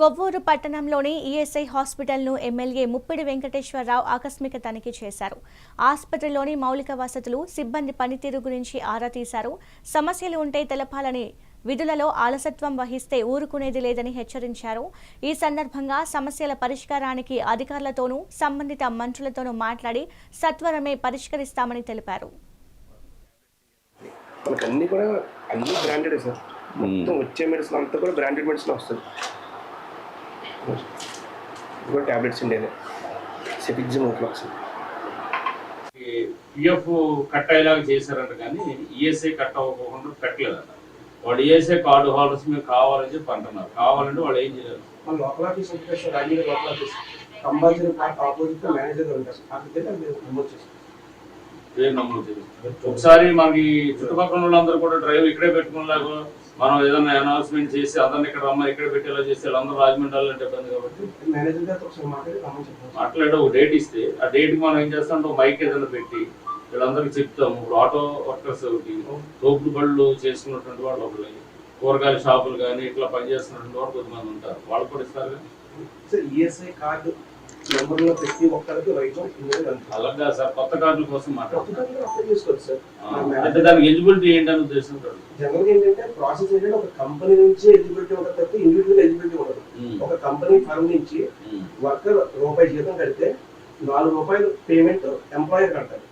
కొవ్వూరు పట్టణంలోని ఈఎస్ఐ హాస్పిటల్ను ఎమ్మెల్యే ముప్పిడి వెంకటేశ్వరరావు ఆకస్మిక తనిఖీ చేశారు. ఆసుపత్రిలోని మౌలిక వసతులు సిబ్బంది పనితీరు గురించి ఆరా తీశారు. సమస్యలు ఉంటే తెలపాలని విధులలో ఆలసత్వం వహిస్తే ఊరుకునేది లేదని హెచ్చరించారు. ఈ సందర్భంగా సమస్యల పరిష్కారానికి అధికారులతోనూ సంబంధిత మంత్రులతోనూ మాట్లాడి సత్వరమే పరిష్కరిస్తామని తెలిపారు. మనకు అన్ని కూడా అన్ని బ్రాండెడ్ సార్. మొత్తం వచ్చే మెడిసిన్ అంతా కూడా బ్రాండెడ్ మెడిసిన్ వస్తుంది. ఇదిగో ట్యాబ్లెట్స్ ఉండేది సెఫిక్జిమ్ వస్తుంది పిఎఫ్ కట్ అయ్యేలాగా చేశారంట కానీ ఈఎస్ఐ కట్ అవ్వకుండా పెట్టలేదంట. వాళ్ళు ఈఎస్ఐ కార్డు హోల్డర్స్ మేము కావాలని చెప్పి అంటున్నారు. కావాలంటే వాళ్ళు ఏం చేయాలి? మన local office sir Rajiv local office. Compulsory part opposite manager ఉంటారు. అది నమోదు చేస్తాం పేరు నమోదు చేయాలి. ఒకసారి మనకి చుట్టుపక్కల వాళ్ళందరూ కూడా డ్రైవ్ ఇక్కడే పెట్టుకునేలాగా మనం ఏదైనా అనౌన్స్మెంట్ చేసి అందరిని ఇక్కడ రమ్మని ఇక్కడ పెట్టేలా చేస్తే వాళ్ళందరూ రాజమండ్రి వెళ్ళాలంటే ఇబ్బంది కాబట్టి మాట్లాడి ఒక డేట్ ఇస్తే. ఆ డేట్ మనం ఏం చేస్తాం? మైక్ ఏదైనా పెట్టి వీళ్ళందరికీ చెప్తాము. ఇప్పుడు ఆటో వర్కర్స్ ఒకటి తోపుడు బళ్ళు చేసుకున్నటువంటి వాళ్ళు ఒకటి కూరగాయల షాపులు కానీ ఇట్లా పనిచేస్తున్నటువంటి వాళ్ళు కొంతమంది ఉంటారు. వాళ్ళు కూడా ఇస్తారు ఈఎస్ఐ కార్డు నెంబర్లో ప్రతి ఒక్కరికి ఇండియన్ అంటారు అలాగా సార్ కొత్త కార్డుల కోసం అంటే దానికి ఎలిజిబిలిటీ ఏంటని ఉద్దేశం కాదు. జనరల్గా ఏంటంటే ప్రాసెస్ ఏంటంటే ఒక కంపెనీ నుంచి ఎలిజిబిలిటీ ఉంటుంది తప్ప ఇండివిజువల్ ఎలిజిబిలిటీ ఉండదు. ఉమ్, ఒక కంపెనీ ఫర్మ్ నుంచి. వర్కర్ రూపాయి జీతం కడితే నాలుగు రూపాయలు పేమెంట్ ఎంప్లాయర్ కడతారు.